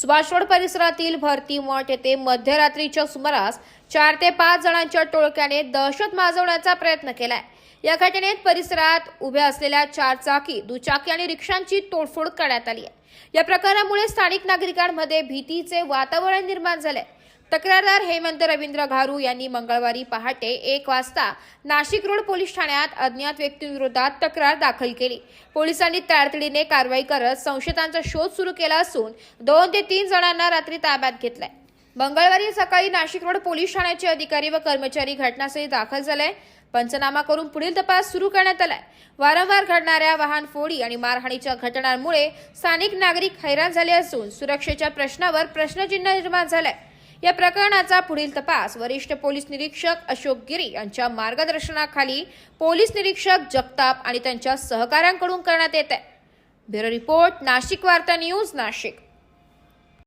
सुभाषवड परिसरातील भरती मठ येथे मध्यरात्रीच्या सुमारास चार ते पाच जणांच्या टोळक्याने दहशत माजवण्याचा प्रयत्न केलाय. या घटनेत परिसरात उभ्या असलेल्या चार चाकी दुचाकी आणि रिक्षांची तोडफोड करण्यात आली आहे. या प्रकारामुळे स्थानिक नागरिकांमध्ये भीतीचे वातावरण निर्माण झाले तक्रारदार हेमंत रवींद्र घारू यांनी मंगळवारी पहाटे एक वाजता नाशिक रोड पोलीस ठाण्यात अज्ञात व्यक्तींविरोधात तक्रार दाखल केली. पोलिसांनी तातडीने कारवाई करत संशयितांचा शोध सुरू केला असून दोन ते तीन जणांना रात्री ताब्यात घेतलाय. मंगळवारी सकाळी नाशिक रोड पोलीस ठाण्याचे अधिकारी व कर्मचारी घटनास्थळी दाखल झाले. पंचनामा करून पुढील तपास सुरू करण्यात आलाय. वारंवार घडणाऱ्या वाहन फोडी आणि मारहाणीच्या घटनांमुळे स्थानिक नागरिक हैराण झाले असून सुरक्षेच्या प्रश्नावर प्रश्नचिन्ह निर्माण झालंय. या प्रकरणाचा पुढील तपास वरिष्ठ पोलीस निरीक्षक अशोक गिरी यांच्या मार्गदर्शनाखाली पोलीस निरीक्षक जगताप आणि त्यांच्या सहकाऱ्यांकडून करण्यात येत आहे ब्युरो रिपोर्ट नाशिक वार्ता न्यूज नाशिक.